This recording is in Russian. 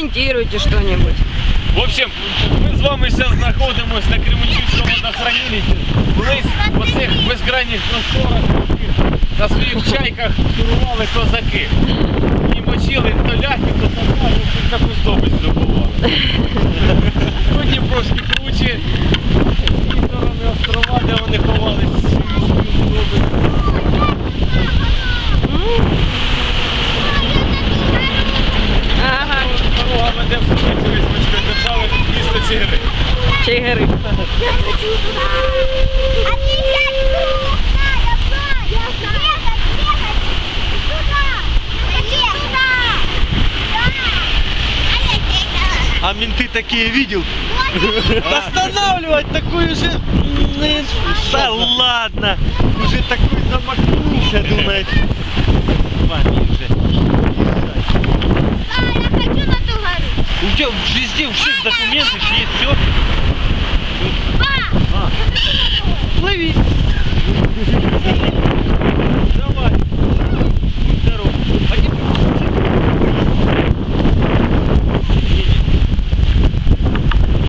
прокомментируйте что-нибудь. В общем, ми з вами зараз знаходимося на Кременчуцькому водохранилищі. Колись в оцих безкрайніх просторах на своїх чайках турували козаки. І мочили то ляхів, то татарів, то таку здобич здобували. Сьогодні трошки круче. Чигири. Я хочу туда. А ты я туда. Я знаю. Бегать, бегать. Туда. Хочу туда. Да. А менты такие видел? Останавливать такую же... Да ладно! Уже такой замахнулся, думает. С вами уже. Тебя везде у всех документы ж есть все.